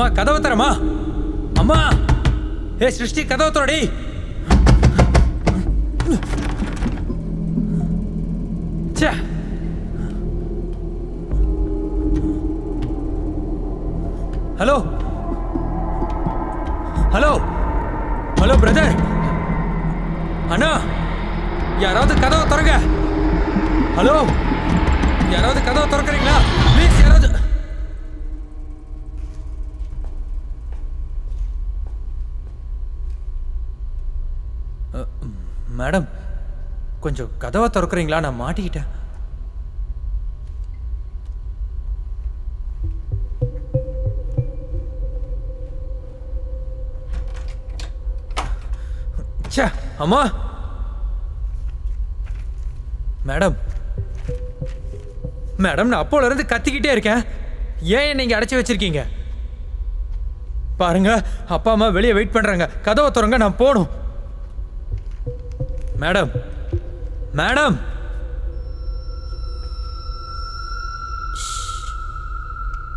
அம்மா கதவை தரமா அம்மா. ஏ சிருஷ்டி கதவை தரடி ச்சே. ஹலோ. ஹலோ. Hello brother. அண்ணா யாராவது கதவை திறங்க. ஹலோ. யாராவது கதவை திறக்கிறீங்களா ப்ளீஸ் யாராவது அ, ம், மேடம் கொஞ்சம் கதவை திறக்கிறீங்களா? நான் மாட்டிக்கிட்டேன். ச்சே அம்மா! மேடம். மேடம் நான் அப்போல இருந்து கத்திக்கிட்டே இருக்கேன். ஏன் நீங்க அடைச்சி வச்சிருக்கீங்க? பாருங்க அப்பா அம்மா வெளியே வெயிட் பண்றாங்க. கதவை திறங்க நான் போகணும் மேடம் மேடம்.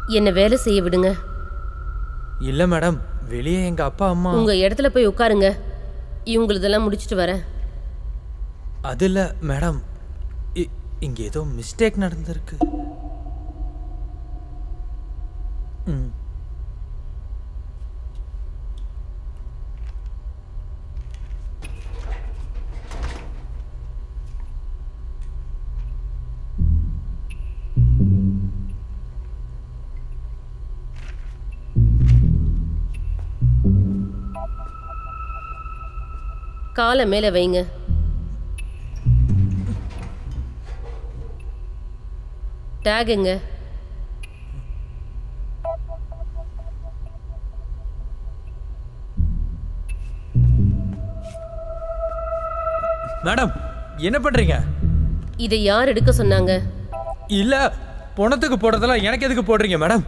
என்ன வேலை செய்ய விடுங்க. இல்ல மேடம் வெளியே எங்க அப்பா அம்மா. உங்க இடத்துல போய் உட்காருங்க. இவங்களுதெல்லாம் முடிச்சிட்டு வரேன். அது இல்ல மேடம். இங்க ஏதோ மிஸ்டேக் நடந்திருக்கு. ம். காலை மேலே வைங்க. டேகுங்க மேடம் என்ன பண்றீங்க? இதை யார் எடுக்க சொன்னாங்க? இல்ல பணத்துக்கு போடுறதெல்லாம் எனக்கு எதுக்கு போடுறீங்க மேடம்?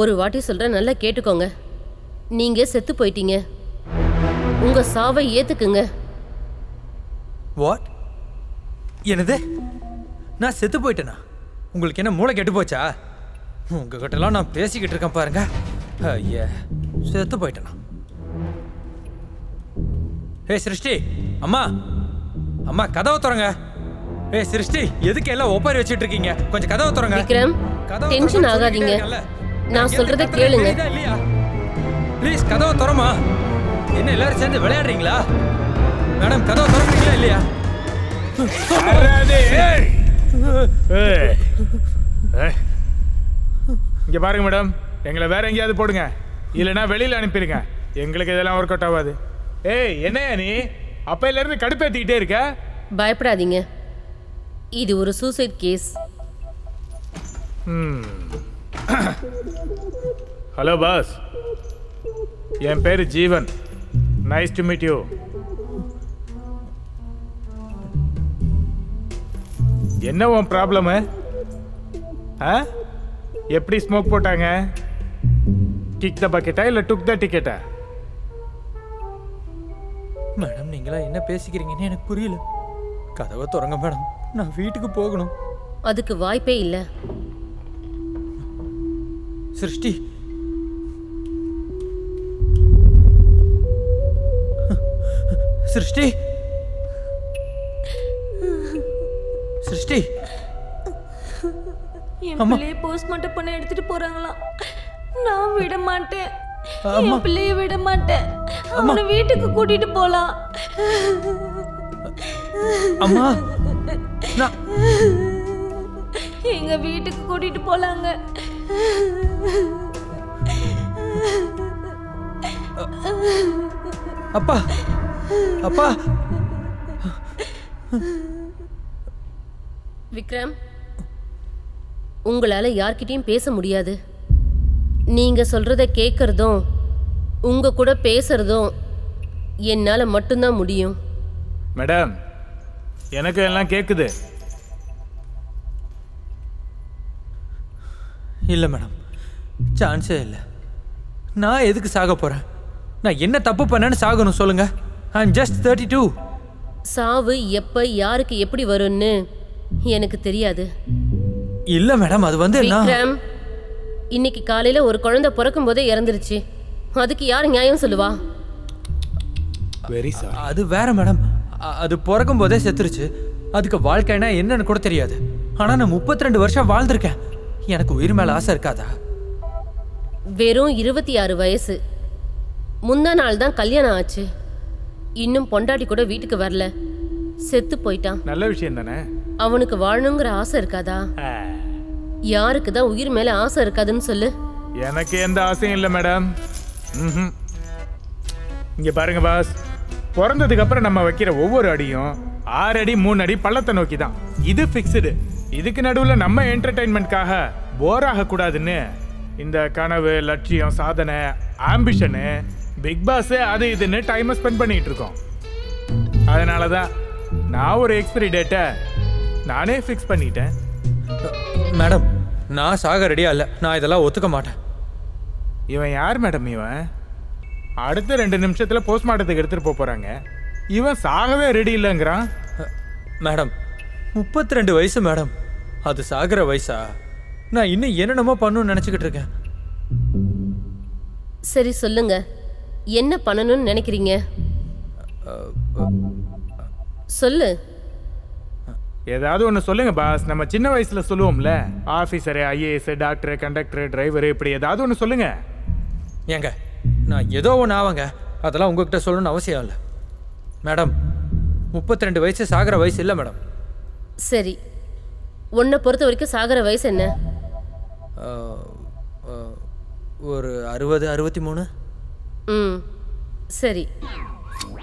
ஒரு வாட்டி சொல்றேன் நல்லா கேட்டுக்கோங்க. நீங்க செத்து போயிட்டீங்க. உங்க சாவை ஏத்துக்குங்க. வாட் என்னது? நான் செத்து போயிட்டேனா? உங்களுக்கு என்ன மூளை கெட்டு போச்சா? உங்ககிட்டலாம் நான் பேசிக்கிட்டு இருக்கேன் பாருங்க. ஐயா செத்து போயிட்டேனா? ஏ சிருஷ்டி. அம்மா. அம்மா கதவை திறங்க. ஏ சிருஷ்டி எதுக்கு எல்லாம் ஒப்பாரி வச்சிட்டு இருக்கீங்க? கொஞ்சம் கதவை திறங்க. விக்ரம் டென்ஷன் ஆகாதீங்க. நான் சொல்றத கேளுங்க. ப்ளீஸ் கதவை திறமா? என்ன எல்லாரும் சேர்ந்து விளையாடுறீங்களா? மேடம் கதவை திறக்கிறீங்களா இல்லையா? ஏய். ஏய். ஏய். இங்க பாருங்க மேடம். எங்களை வேற எங்கேயாவது போடுங்க. இல்லைன்னா வெளியில அனுப்பிடுங்க. எங்களுக்கு இதெல்லாம் ஒர்க் அவுட் ஆகாது. ஏய் என்னையா நீ? அப்பையில இருந்து கடுப்பேத்திக்கிட்டே இருக்க? பயப்படாதீங்க. இது ஒரு சூசைட் கேஸ் ஹலோ பாஸ் என் பேரு Jeevan. Nice to meet you என்ன உன் ப்ராப்ளமு ஆ? எப்படி ஸ்மோக் போட்டாங்க? கிக் த பக்கெட்டா இல்லை டுக் த டிக்கெட்டா மேடம் நீங்களா என்ன பேசிக்கிறீங்கன்னு எனக்கு புரியல. கதவை திறங்க மேடம். நான் வீட்டுக்கு போகணும். அதுக்கு வாய்ப்பே இல்லை. சிருஷ்டி சிருஷ்டி. சிருஷ்டி. என். பிள்ளைய போஸ்ட்மார்ட்டம் பண்ண எடுத்துட்டு போறாங்களாம். நான் விட மாட்டேன். என் பிள்ளைய விட மாட்டேன். அவனை வீட்டுக்கு கூட்டிட்டு போலாம். அம்மா. எங்க வீட்டுக்கு கூட்டிட்டு போலாங்க. அப்பா. அப்பா. விக்ரம் உங்களால யார்கிட்டயும் பேச முடியாது. நீங்க சொல்றத கேட்கறதும் உங்க கூட பேசுறதும் என்னால மட்டும்தான் முடியும். மேடம் எனக்கு எல்லாம் கேட்குது இல்லை மேடம் சான்ஸே இல்லை. நான் எதுக்கு சாக போகிறேன் நான் என்ன தப்பு பண்ணேன்னு சாகணும் சொல்லுங்க. ஐ ஜஸ்ட் தேர்ட்டி டூ சாவு எப்ப யாருக்கு எப்படி வரும்னு எனக்கு தெரியாது. இல்லை மேடம் அது வந்து நான் விக்ரம் இன்னைக்கு காலையில ஒரு குழந்தை பிறக்கும் போதே இறந்துருச்சு. அதுக்கு யார் நியாயம் சொல்லுவா? வெரி சாரி அது வேற மேடம். அ- அது பிறக்கும் போதே செத்துருச்சு. அதுக்கு வாழ்க்கைனா என்னன்னு கூட தெரியாது. ஆனால் நான் 32 வருஷம் வாழ்ந்திருக்கேன். எனக்கு உயிர் மேலே ஆசை இருக்காதா? வெறும் இருபத்தி ஆறு வயசு. முந்தா நாள் தான் கல்யாணம் ஆச்சு. இன்னும் பொண்டாட்டி கூட வீட்டுக்கு வரல. செத்து போயிட்டான். நல்ல விஷயம் தானே? அவனுக்கு வாழணுங்கிற ஆசை இருக்காதா? யாருக்கு தான் உயிர் மேல ஆசை இருக்காதுன்னு சொல்லு. எனக்கு எந்த ஆசையும் இல்லை மேடம். ம்ஹும். இங்க பாருங்க பாஸ். பிறந்ததுக்கு அப்புறம் நம்ம வைக்கிற ஒவ்வொரு அடியும் ஆறு அடி மூணு அடி பள்ளத்தை நோக்கி தான் இது ஃபிக்ஸ்டு இதுக்கு நடுவில் நம்ம என்டர்டைன்மெண்ட்காக போர் ஆகக்கூடாதுன்னு இந்த கனவு லட்சியம் சாதனை ஆம்பிஷனு பிக் பாஸ் அது இதுன்னு டைமை ஸ்பெண்ட் பண்ணிட்டு இருக்கோம். அதனால தான் நான் ஒரு எக்ஸ்பிரி டேட்டை நானே ஃபிக்ஸ் பண்ணிட்டேன். மேடம் நான் சாக ரெடியா இல்லை. நான் இதெல்லாம் ஒத்துக்க மாட்டேன். இவன் யார் மேடம் இவன்? அடுத்த ரெண்டு நிமிஷத்துல போஸ்ட்மார்ட்டத்துக்கு எடுத்துட்டு போக போறாங்க. இவன் சாகவே ரெடி இல்லைங்கிறான். மேடம் 32 வயசு மேடம் அது சாகிற வயசா? நான் இன்னும் என்னென்னமோ பண்ணணும்னு நினச்சிக்கிட்டு இருக்கேன். சரி சொல்லுங்க. என்ன பண்ணணும்னு நினைக்கிறீங்க? சொல்லு. ஏதாவது ஒன்று சொல்லுங்க பாஸ். நம்ம சின்ன வயசுல சொல்லுவோம்ல officer IAS doctor conductor driver இப்படி ஏதாவது ஒன்று சொல்லுங்க. ஏங்க நான் ஏதோ ஒன்று ஆவாங்க. அதெல்லாம் உங்ககிட்ட சொல்லணும்னு அவசியம் இல்லை. மேடம் 32 வயசு சாகிற வயசு இல்லை மேடம். சரி. உன்னை பொறுத்த வரைக்கும் சாகிற வயசு என்ன? ஒரு அறுபது அறுபத்தி மூணு? ம். சரி.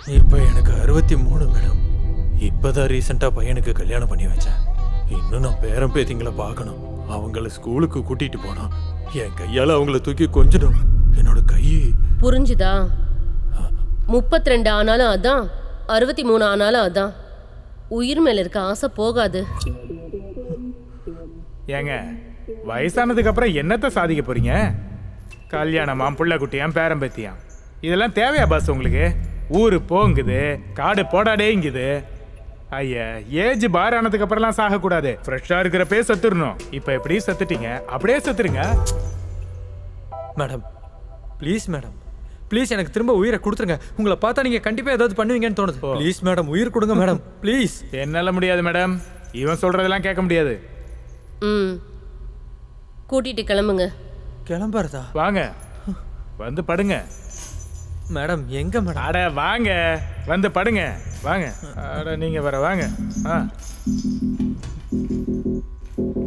இப்போ எனக்கு அறுபத்தி மூணு மேடம். இப்போதான் ரீசெண்டாக பையனுக்கு கல்யாணம் பண்ணி வச்சேன். இன்னும் நான் பேரன் பேத்திங்களை பார்க்கணும். அவங்கள ஸ்கூலுக்கு கூட்டிகிட்டு போனோம் என் கையால் அவங்கள தூக்கி கொஞ்சணும். என்னோட கை. புரிஞ்சுதா? முப்பத்தி ரெண்டு ஆனாலும் அதான். அறுபத்தி மூணு ஆனாலும் அதான். உயிர் மேல இருக்க ஆசை போகாது. ஏங்க வயசானதுக்கு அப்புறம் என்னத்தை சாதிக்க போறீங்க? கல்யாணமாம் புள்ள குட்டியாம் பேரம்பத்தியாம் இதெல்லாம் தேவையா பாஸ் உங்களுக்கு? ஊரு போங்குது காடு போடாடேங்குது. ஐயா ஏஜ் பார் ஆனதுக்கு அப்புறம்லாம் சாகக்கூடாது. ஃப்ரெஷ்ஷாக இருக்கிறப்பே செத்துடணும். இப்போ எப்படி செத்துட்டீங்க? அப்படியே செத்துருங்க. Madam please madam. ப்ளீஸ் எனக்கு திரும்ப உயிரை கொடுத்துருங்க. உங்களை பார்த்தா நீங்கள் கண்டிப்பாக ஏதாவது பண்ணுவீங்கன்னு தோணுது. ப்ளீஸ் மேடம் உயிர் கொடுங்க மேடம். ப்ளீஸ். என்னால முடியாது மேடம். இவன் சொல்றதெல்லாம் கேட்க முடியாது. ம். கூட்டிட்டு கிளம்புங்க. கிளம்புறதா? வாங்க. வந்து படுங்க. மேடம் எங்க மேடம்? அட வாங்க. வந்து படுங்க. வாங்க. அட நீங்க வர வாங்க. ஆ.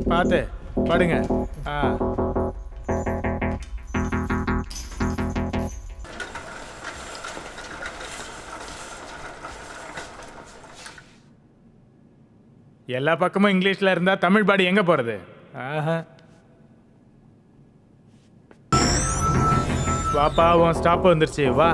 பார்த்து படுங்க. ஆ. எல்லா பக்கமும் இங்கிலீஷில் இருந்தால் தமிழ் பாடி எங்கே போகிறது ஆஹா. வாப்பா உன் ஸ்டாப் வந்துருச்சு வா.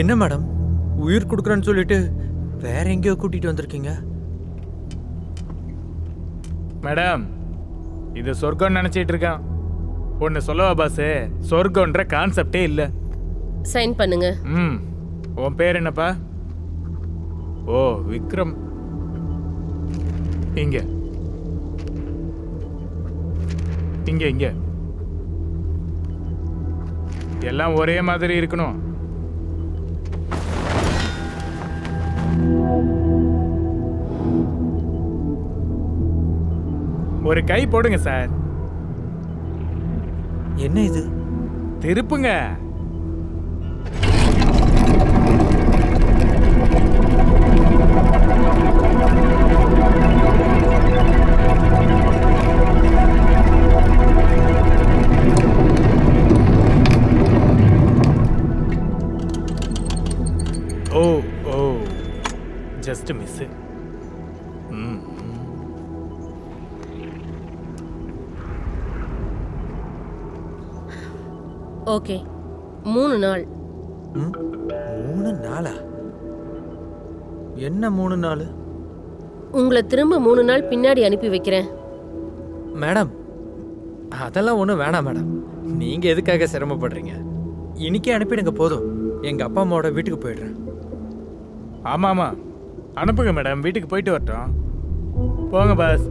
என்ன மேடம்? உயிர் கொடுக்குறேன்னு சொல்லிட்டு வேற எங்கேயோ கூட்டிட்டு வந்திருக்கீங்க? மேடம் இது சொர்க்கம் நினைச்சிட்டு இருக்கான். ஒன்று சொல்லவா பாஸ் சொர்க்கம்ன்ற கான்செப்டே இல்லை. சைன் பண்ணுங்க. ம் உன் பேர் என்னப்பா? ஓ விக்ரம். இங்க. இங்க இங்க. எல்லாம் ஒரே மாதிரி இருக்கணும். ஒரு கை போடுங்க சார். என்ன இது? திருப்புங்க. ஜஸ்ட் மிஸ் ம் ஓகே மூணு நாள்? மூணு நாளா என்ன மூணு நாள் உங்களை திரும்ப மூணு நாள் பின்னாடி அனுப்பி வைக்கிறேன். மேடம் அதெல்லாம் ஒன்றும் வேணாம் மேடம் நீங்கள் எதுக்காக சிரமப்படுறீங்க? இன்னைக்கே அனுப்பிடுங்க போதும். எங்கள் அப்பா அம்மாவோட வீட்டுக்கு போயிடுறேன். ஆமாம் ஆமாம் அனுப்புங்க மேடம் வீட்டுக்கு போயிட்டு வரட்டும். போங்க பாஸ்.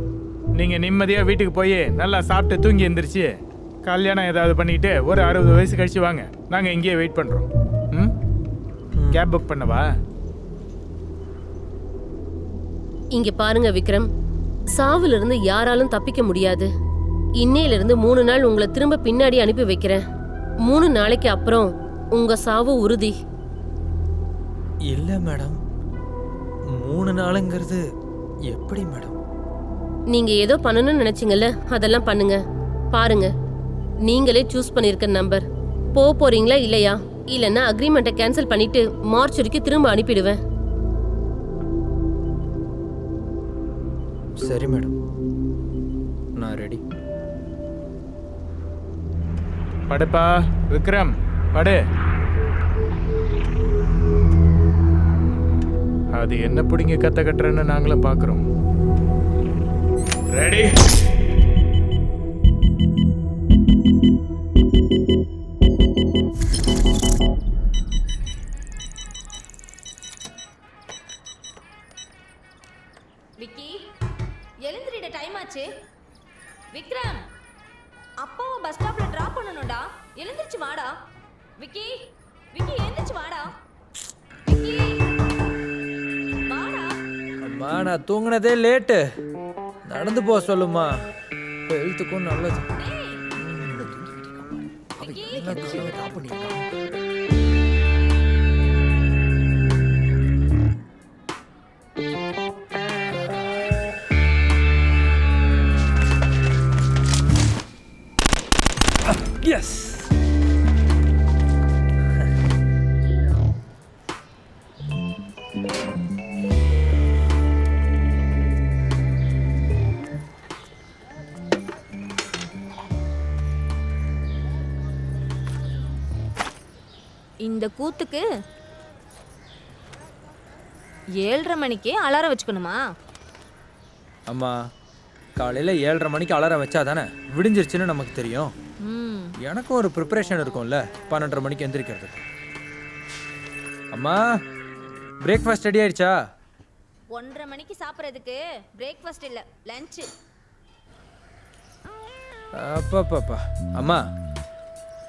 நீங்கள் நிம்மதியாக வீட்டுக்கு போய் நல்லா சாப்பிட்டு தூங்கி எந்திரிச்சு கல்யாணம் ஏதாவது பண்ணிக்கிட்டு ஒரு அறுபது வயசு கழிச்சு வாங்க. நாங்கள் இங்கேயே வெயிட் பண்ணுறோம் ம்? கேப் புக் பண்ணவா? இங்க பாருங்க விக்ரம். சாவுல இருந்து யாராலும் தப்பிக்க முடியாது. இன்னையில இருந்து மூணு நாள் உங்களை திரும்ப பின்னாடி அனுப்பி வைக்கிறேன். மூணு நாளைக்கு அப்புறம் உங்க சாவு உறுதி. இல்லை மேடம். மூணு நாளுங்கிறது எப்படி மேடம்? நீங்க ஏதோ பண்ணணும்னு நினைச்சீங்கல்ல அதெல்லாம் பண்ணுங்க. பாருங்க. நீங்களே சூஸ் பண்ணிருக்க நம்பர் போக போறீங்களா இல்லையா? இல்லைன்னா அக்ரிமெண்ட்டை கேன்சல் பண்ணிட்டு மார்ச் வரைக்கும் திரும்ப அனுப்பிடுவேன். சரி மேடம். நான் ரெடி படுப்பா விக்ரம் படு. அது என்ன பிடிங்க கத்த கட்டுறேன்னு நாங்களும் பார்க்குறோம். ரெடி விக்கி எழுந்திரிட டைம் ஆச்சு. விக்ரம் அப்பாவை பஸ் ஸ்டாப்ல டிராப் பண்ணணும்டா. எழுந்திருச்சு வாடா. விக்கி விக்கி எழுந்திருச்சு வாடா. அம்மா நான் தூங்கினதே லேட்டு. நடந்து போக சொல்லுமா ஹெல்த்துக்கும் நல்லது. எஸ் இந்த கூத்துக்கு ஏழரை மணிக்கே அலாரம் வச்சுக்கணுமா? அம்மா காலையில் ஏழரை மணிக்கு அலாரம் வச்சா தானே விடிஞ்சிருச்சுன்னு நமக்கு தெரியும். ம். எனக்கும் ஒரு ப்ரிப்பரேஷன் இருக்கும்ல பன்னெண்டரை மணிக்கு எந்திரிக்கிறதுக்கு. அம்மா பிரேக்ஃபாஸ்ட் ரெடி ஆயிடுச்சா? ஒன்றரை மணிக்கு சாப்பிட்றதுக்கு பிரேக்ஃபாஸ்ட் இல்லை லஞ்சு அப்பப்பப்பா. அம்மா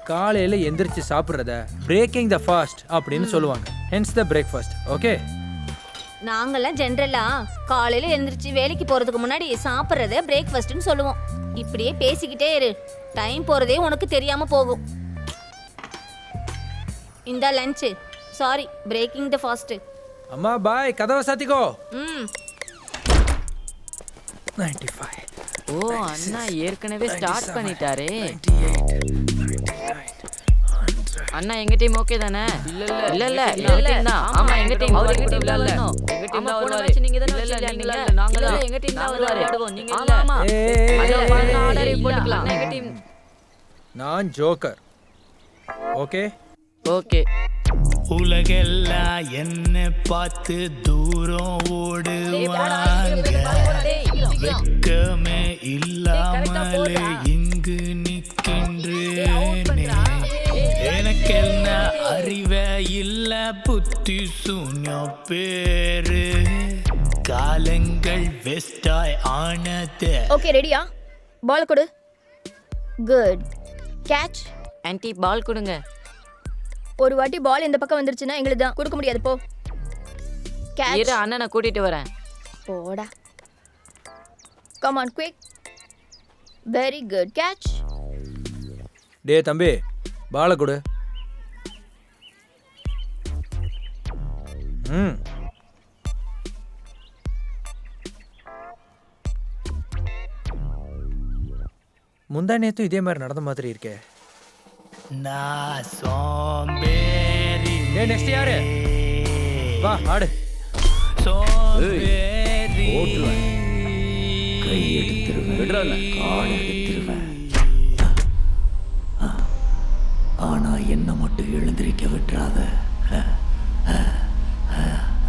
காலையில் எந்திரிச்சு சாப்பிட்றத பிரேக்கிங் த ஃபாஸ்ட் அப்படின்னு சொல்லுவாங்க. ஹென்ஸ் த பிரேக்ஃபாஸ்ட் ஓகே நாங்கெல்லாம் ஜென்ரலா காலையில எந்திரிச்சு வேலைக்கு போறதுக்கு முன்னாடி சாப்பிட்றத பிரேக்ஃபாஸ்ட்னு சொல்லுவோம். இப்படியே பேசிக்கிட்டே இரு. டைம் போறதே உனக்கு தெரியாம போகும். இந்த lunch sorry breaking the fast அம்மா பாய் கதவை சாத்திக்கோ. ம். நைன்டி ஃபைவ் ஓ அண்ணா ஏற்கனவே ஸ்டார்ட் பண்ணிட்டாரே. அண்ணா எங்க டீம் ஓகே தானே? இல்ல இல்ல. இல்ல இல்ல. தான் ஆமா எங்க டீம் அவர் எங்க டீம் வரணும் எங்க டீம் தான் வருவாரு நீங்க தான இல்ல இல்ல நீங்க தான் எங்க டீம் தான் வருவாரு நீங்க இல்ல. ஆமா அண்ணா ஆர்டர் போட்டுக்கலாம். எங்க டீம் நான் ஜோக்கர். ஓகே? ஓகே. உலகெல்லாம் என்ன பார்த்து தூரம் ஓடுவாங்க. வெக்கமே இல்லாமலே இங்கு நிற்கின்றேனே எனக்கென்ன அறிவே இல்ல? புத்தி சூன்யம் பேரு. காலங்கள் வெஸ்டாய் ஆனதே. ஓகே ரெடியா பால் கொடு. குட் கேட்ச் ஆன்ட்டி பால் கொடுங்க. ஒரு வாட்டி பால் இந்த பக்கம் வந்துருச்சுன்னா எங்களுக்கு தான். கொடுக்க முடியாது போ. கேட்ச் இரு அண்ணனை கூட்டிட்டு வரேன். போடா. Come on quick very good catch டே தம்பி பாலை கொடு. ம். முந்தா நேத்தும் இதே மாதிரி நடந்த மாதிரி இருக்கே. நான் சோம்பேறி நெக்ஸ்ட் யாரு? வா ஆடு. சோம்பேறி கை எடுத்துருவேன். கால் எடுத்துருவேன். ஆனா என்ன மட்டும் எழுந்திருக்க விட்டுறாத.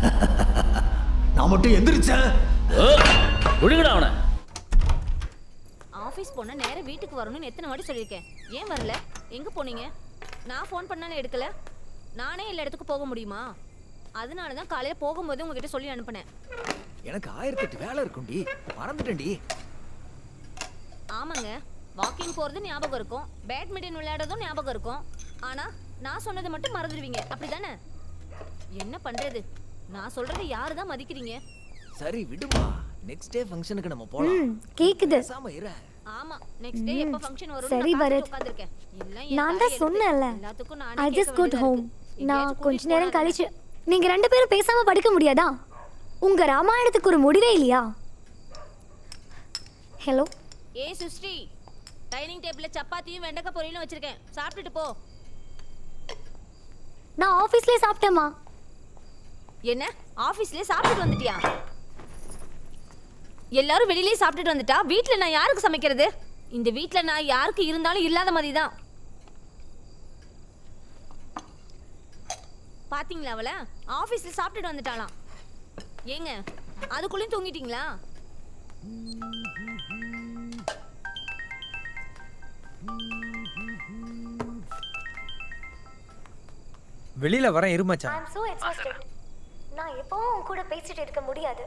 நான் மட்டும் எந்திரிச்சேன். விடுங்கடா அவனை. ஆஃபீஸ் போனால் நேரா வீட்டுக்கு வரணும்னு எத்தனை வாட்டி சொல்லியிருக்கேன். ஏன் வரல? எங்கே போனீங்க? நான் ஃபோன் பண்ணாலும் எடுக்கல. நானே எல்லா இடத்துக்கும் போக முடியுமா? அதனால தான் காலையில் போகும்போது உங்ககிட்ட சொல்லி அனுப்புனேன். எனக்கு ஆயிரத்தெட்டு வேலை இருக்கும்டி. மறந்துட்டேன்டி. ஆமாங்க. வாக்கிங் போகிறது ஞாபகம் இருக்கும். பேட்மிண்டன் விளையாடுறதும் ஞாபகம் இருக்கும். ஆனால் நான் சொன்னதை மட்டும் மறந்துடுவீங்க. அப்படிதானே? என்ன பண்ணுறது நான் சொல்கிறத யாரு தான் மதிக்கிறீங்க? சரி விடுமா. நெக்ஸ்ட் டே ஃபங்க்ஷனுக்கு நம்ம போலாம். கேக்குது. பேசாம இரு. ஆமா நெக்ஸ்ட் டே எப்ப ஃபங்க்ஷன் வரும் சரி, பரத். உட்கார்ந்திருக்கேன். எல்லாம் என் நான். தான் சொன்னேன்ல. எல்லாத்துக்கும் ஐ நானே ஜஸ்ட் கேட்க குட் ஹோம். நான் கொஞ்ச நேரம். கழிச்சு நீங்க ரெண்டு பேரும் பேசாம படுக்க முடியாதா? உங்க ராமாயணத்துக்கு ஒரு முடிவே இல்லையா? ஹலோ ஏய் சுஸ்ரீ டைனிங் டேபிள்ல சப்பாத்தியும் வெண்டைக்காய் பொரியலும் வச்சிருக்கேன். சாப்பிட்டுட்டு போ. நான் ஆஃபீஸ்லயே சாப்பிட்டேம்மா. என்ன? ஆபீஸ்லயே சாப்பிட்டுட்டு வந்துட்டியா? எல்லாரும் வெளியிலயே சாப்பிட்டுட்டு வந்துட்டா? வீட்ல நான் யாருக்கு சமைக்கிறது? இந்த வீட்ல நான் யாருக்கு இருந்தாலும் இல்லாத மாதிரி தான் பாத்தீங்களா அவள? ஆபீஸ்ல சாப்பிட்டுட்டு வந்துட்டாளாம். ஏங்க அதுக்குள்ளேயும் தூங்கிட்டீங்களா? வெளியில வரேன் exhausted. நான் எப்பவும் உன் கூட பேசிட்டு இருக்க முடியாது.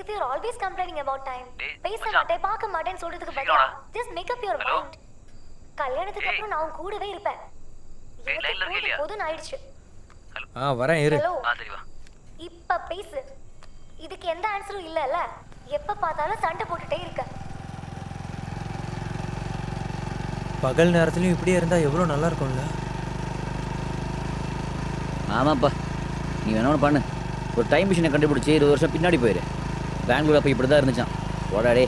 If you're always complaining about time பேச மாட்டேன் பார்க்க மாட்டேன்னு சொல்றதுக்கு பதிலா just make up your mind. கல்யாணத்துக்கு அப்புறம் நான் உன் கூடவே இருப்பேன். போதும் ஆயிடுச்சு ஆ வரேன் இரு. ஹலோ இப்ப பேசு. இதுக்கு எந்த ஆன்சரும் இல்லைல்ல. எப்ப பார்த்தாலும் சண்டை போட்டுட்டே இருக்க. பகல் நேரத்துலயும் இப்படியே இருந்தா எவ்வளவு நல்லா இருக்கும்ல? ஆமாப்பா. நீ வேணா ஒன்று பண்ணு. ஒரு டைம் மிஷினை கண்டுபிடிச்சி இருபது வருஷம் பின்னாடி போயிரு. பெங்களூர் அப்போ இப்படி தான் இருந்துச்சான் ஓடாடே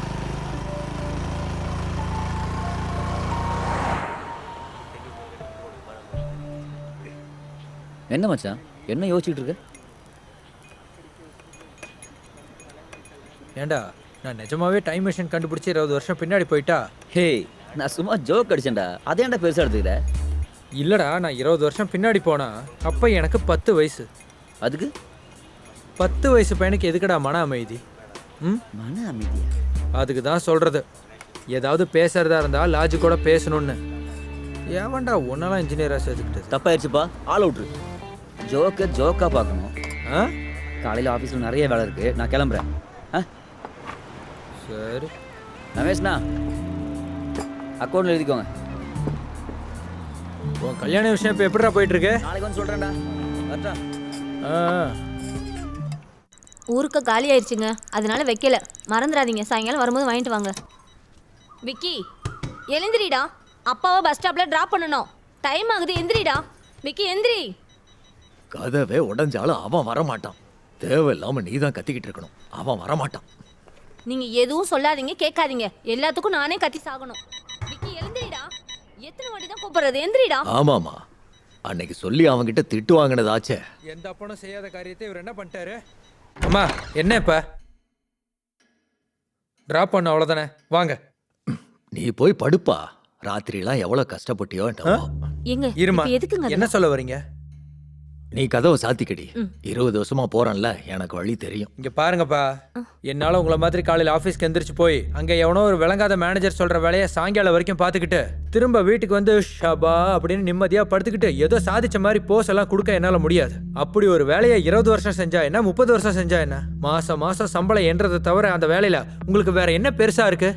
என்ன மச்சான்? என்ன யோசிச்சுட்டு இருக்க? ஏன்டா நான் நிஜமாவே டைம் மிஷின் கண்டுபிடிச்சி இருபது வருஷம் பின்னாடி போயிட்டா? ஹே நான் சும்மா ஜோக் அடிச்சேன்டா. அதே ஏன்டா பெருசாக எடுத்துக்கிற இல்லடா நான் இருபது வருஷம் பின்னாடி போனா அப்ப எனக்கு பத்து வயசு. அதுக்கு? பத்து வயசு பையனுக்கு எதுக்குடா மன அமைதி? ம்? மன அமைதியா? அதுக்கு தான் சொல்றது. ஏதாவது பேசுறதா இருந்தா லாஜிக்கோட பேசணும்னு. ஏவன்டா ஒன்னெல்லாம் இன்ஜினியரா சேர்த்துக்கிட்டது? தப்பாயிருச்சுப்பா. ஆல் அவுட்ரு ஜோக்கை ஜோக்காக பார்க்கணும். ஆ? காலையில் ஆஃபீஸில் நிறைய வேலை இருக்குது நான் கிளம்புறேன். ஆ? சரி. ரமேஷ்ண்ணா அக்கௌண்ட்டில் எழுதிக்கோங்க. உன் கல்யாண விஷயம் இப்போ எப்படிடா போயிட்டு இருக்கு? நாளைக்கு வந்து சொல்கிறேன்டா கரெக்டா ஊருக்கு காலி ஆயிடுச்சுங்க. அதனால வைக்கல. மறந்துடாதீங்க. சாயங்காலம் வரும்போது வாங்கிட்டு வாங்க. விக்கி எழுந்திரிடா. அப்பாவை பஸ் ஸ்டாப்ல டிராப் பண்ணணும். டைம் ஆகுது. எந்திரிடா. விக்கி எந்திரி. கதவே உடைஞ்சாலும் அவன் வரமாட்டான். தேவையில்லாம நீ தான் கத்திக்கிட்டு இருக்கணும். அவன் வரமாட்டான். நீங்க எதுவும் சொல்லாதீங்க. கேட்காதீங்க. எல்லாத்துக்கும் நானே கத்தி சாகணும். விக்கி எழுந்திரிடா. எத்தனை வாட்டி தான் கூப்பிடுறது? எந்திரிடா. ஆமாமா அன்னைக்கு சொல்லி அவன்கிட்ட திட்டு வாங்கினதாச்சே. எந்த அப்பனும் செய்யாத காரியத்தை இவர் என்ன பண்ணிட்டாரு? அம்மா என்ன இப்ப? டிராப் பண்ண அவ்வளோதானே வாங்க. நீ போய் படுப்பா. ராத்திரிலாம் எவ்வளவு கஷ்டப்பட்டியோ என்னவோ. இருமா. இப்ப எதுக்குங்க என்ன சொல்ல வரீங்க? நீ கதவை சாத்திக்கடி. இருபது வருஷமா போறேன்ல எனக்கு வழி தெரியும். இங்க பாருங்கப்பா. என்னால உங்களை மாதிரி காலையில ஆபீஸ்க்கு எந்திரிச்சு போய் அங்க எவனோ ஒரு விளங்காத மேனேஜர் சொல்ற வேலையை சாயங்காலம் வரைக்கும் பார்த்துக்கிட்டு திரும்ப வீட்டுக்கு வந்து ஷபா அப்படின்னு நிம்மதியா படுத்துக்கிட்டு ஏதோ சாதிச்ச மாதிரி போஸ் எல்லாம் கொடுக்க என்னால முடியாது. அப்படி ஒரு வேலையை இருபது வருஷம் செஞ்சா என்ன முப்பது வருஷம் செஞ்சா என்ன? மாசம் மாசம் சம்பளம் என்றதை தவிர அந்த வேலையில உங்களுக்கு வேற என்ன பெருசா இருக்கு?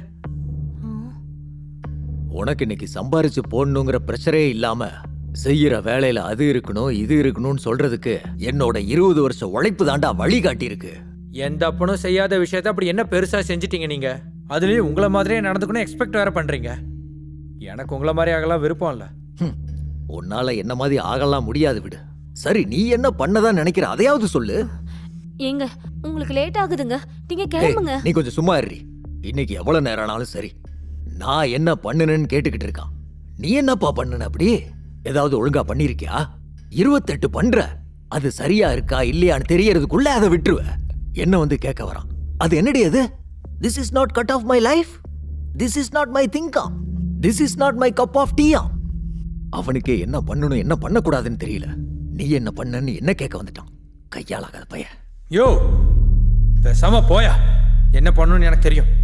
உனக்கு இன்னைக்கு சம்பாரிச்சு போடணுங்கிற பிரஷரே இல்லாம செய்யற வேலையில அது இருக்கணும் இது இருக்கணும்னு சொல்றதுக்கு என்னோட இருபது வருஷ உழைப்பு தாண்டா வழி காட்டியிருக்கு எந்த அப்பனும் செய்யாத விஷயத்த அப்படி என்ன பெருசா செஞ்சிட்டீங்க நீங்க? அதுலயும் உங்களை மாதிரியே நடந்துக்கணும் எக்ஸ்பெக்ட் வேற பண்றீங்க. எனக்கு உங்களை மாதிரி ஆகலாம் விருப்பம் இல்ல. உன்னால என்ன மாதிரி ஆகலாம் முடியாது விடு. சரி நீ என்ன பண்ணதான் நினைக்கிற? அதையாவது சொல்லு. ஏங்க உங்களுக்கு லேட் ஆகுதுங்க. நீங்க கிளம்புங்க. நீ கொஞ்சம் சும்மா இருடி. இன்னைக்கு எவ்வளவு நேரம் ஆனாலும் சரி. நான் என்ன பண்ணுனேன்னு கேட்டுக்கிட்டு இருக்கான். நீ என்னப்பா பண்ணுன அப்படி? ஏதாவது ஒழுங்கா பண்ணிருக்கியா? இருபத்தெட்டு பண்ற. அது சரியா இருக்கா இல்லையான்னு தெரியறதுக்குள்ள அதை விட்டுருவ. என்ன வந்து கேட்க வரான்? அது என்னடி அது? This is not cut of my life this is not my திங்கா this is not my cup of டீயா அவனுக்கு என்ன பண்ணணும் என்ன பண்ணக்கூடாதுன்னு தெரியல. நீ என்ன பண்ணன்னு என்ன கேட்க வந்துட்டான்? கையாளாகாத பையன். யோ பேசாம போயா. என்ன பண்ணணும்னு எனக்கு தெரியும்.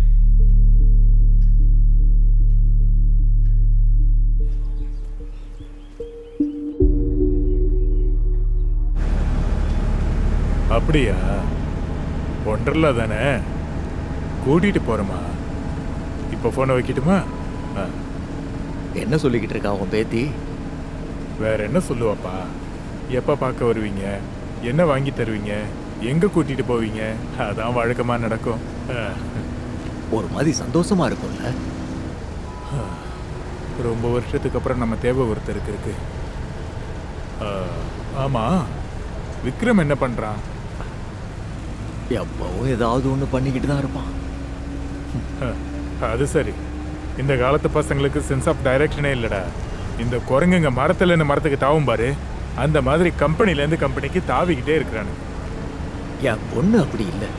அப்படியா? ஒன்றர்லா தானே? கூட்டிட்டு போறோமா இப்போ ஃபோனை வைக்கட்டுமா? ஆ, என்ன சொல்லிக்கிட்டு இருக்கா உன் பேத்தி? வேற என்ன சொல்லுவாப்பா? எப்போ பார்க்க வருவீங்க? என்ன வாங்கி தருவீங்க? எங்க கூட்டிட்டு போவீங்க? அதான் வழக்கமா நடக்கும். ஆ, ஒரு மாதிரி சந்தோஷமா இருக்கும்ல. ரொம்ப வருஷத்துக்கு அப்புறம் நம்ம தேவை ஒருத்தருக்கு இருக்கு. ஆ, ஆமா. விக்ரம் என்ன பண்றான்? எப்பவும் ஏதாவது ஒண்ணு பண்ணிக்கிட்டு தான் இருப்பான். அது சரி. இந்த காலத்து பசங்களுக்கு சென்ஸ் ஆஃப் டைரக்ஷனே இல்லடா. இந்த குரங்குங்க மரத்துல இருந்து மரத்துக்கு தாவும் பாரு. அந்த மாதிரி கம்பெனில இருந்து கம்பெனிக்கு தாவிக்கிட்டே இருக்கிறானுங்க என் பொண்ணு அப்படி இல்லை.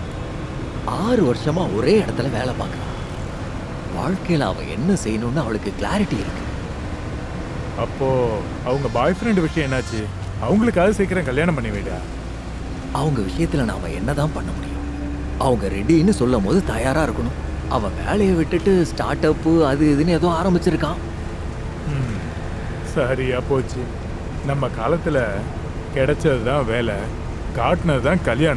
ஆறு வருஷமா ஒரே இடத்துல வேலை பார்க்கறான். வாழ்க்கையில அவ என்ன செய்யணும்னு அவளுக்கு கிளாரிட்டி இருக்கு. அப்போ அவங்க பாய் ஃப்ரெண்ட் விஷயம் என்னாச்சு? அவங்களுக்காக சீக்கிரம் கல்யாணம் பண்ணி வைடா. அவங்க விஷயத்தில் நாம் என்ன தான் பண்ண முடியும்? அவங்க ரெடின்னு சொல்லும் போது தயாராக இருக்கணும். அவன் வேலையை விட்டுட்டு ஸ்டார்ட் அப்பு அது இதுன்னு ஏதோ ஆரம்பிச்சிருக்கான். ம், சரியா போச்சு. நம்ம காலத்தில் கிடைச்சது தான் வேலை காட்டினது தான் கல்யாணம்.